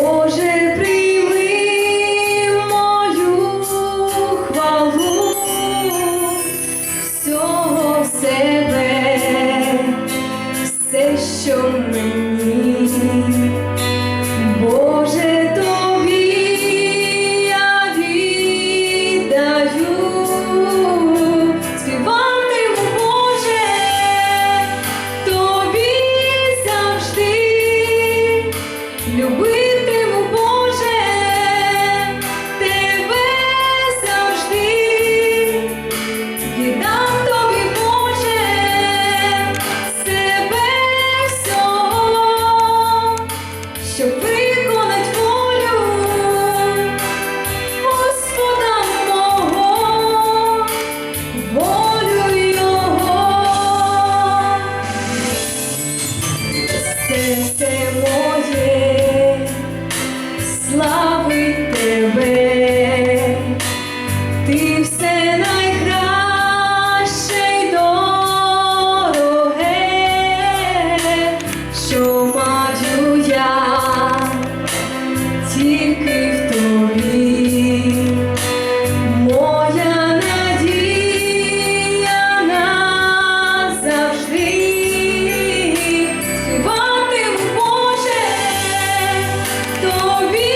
Боже, прийми мою хвалу. Всього в себе, все, що мені, Боже тобі я віддаю, Боже, тобі завжди. Люби. Este for me.